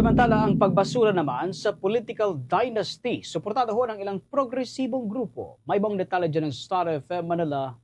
Samantala, ang pagbasura naman sa political dynasty, suportado ho ng ilang progresibong grupo. May ibang detalye dyan ng Star FM Manila.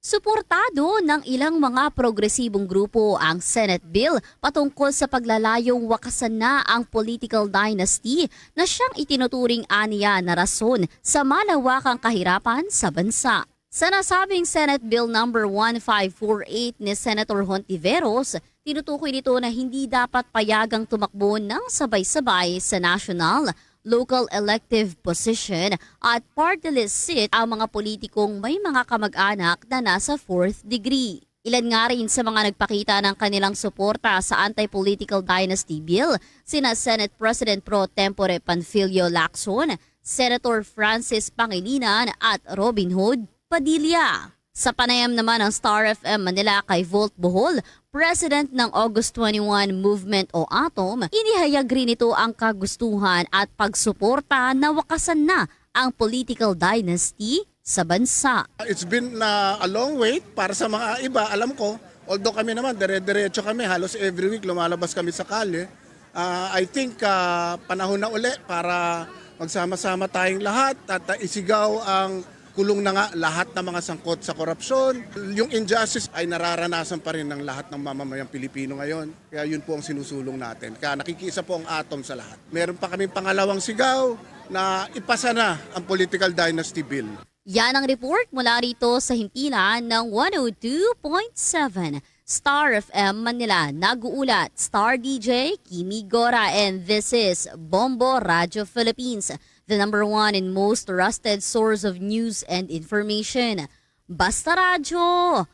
Suportado ng ilang mga progresibong grupo ang Senate Bill patungkol sa paglalayong wakasan na ang political dynasty na siyang itinuturing aniya na rason sa malawakang kahirapan sa bansa. Sa nasabing Senate Bill No. 1548 ni Senator Hontiveros, tinutukoy nito na hindi dapat payagang tumakbo ng sabay-sabay sa national, local elective position at party list seat ang mga politikong may mga kamag-anak na nasa fourth degree. Ilan nga rin sa mga nagpakita ng kanilang suporta sa anti-political dynasty bill, sina Senate President Pro Tempore Panfilio Lacson, Senator Francis Pangilinan at Robin Hood Padilla. Sa panayam naman ng Star FM Manila kay Volt Bohol, President ng August 21 Movement o ATOM, inihayag rin ito ang kagustuhan at pagsuporta na wakasan na ang political dynasty sa bansa. It's been uh, a long wait para sa mga iba. Alam ko, although kami naman, dire-diretso kami, halos every week lumalabas kami sa kalye. Uh, I think uh, panahon na uli para magsama-sama tayong lahat at uh, isigaw ang kulong na nga lahat ng mga sangkot sa korupsyon. Yung injustice ay nararanasan pa rin ng lahat ng mamamayang Pilipino ngayon. Kaya yun po ang sinusulong natin. Kaya nakikisa po ang atom sa lahat. Meron pa kaming pangalawang sigaw na ipasa na ang political dynasty bill. Yan ang report mula rito sa himpilan ng 102.7 Star FM Manila. Nag-uulat Star DJ Kimi Gora and this is Bombo Radio Philippines, the number one and most trusted source of news and information. Basta Radio,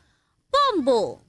Bombo!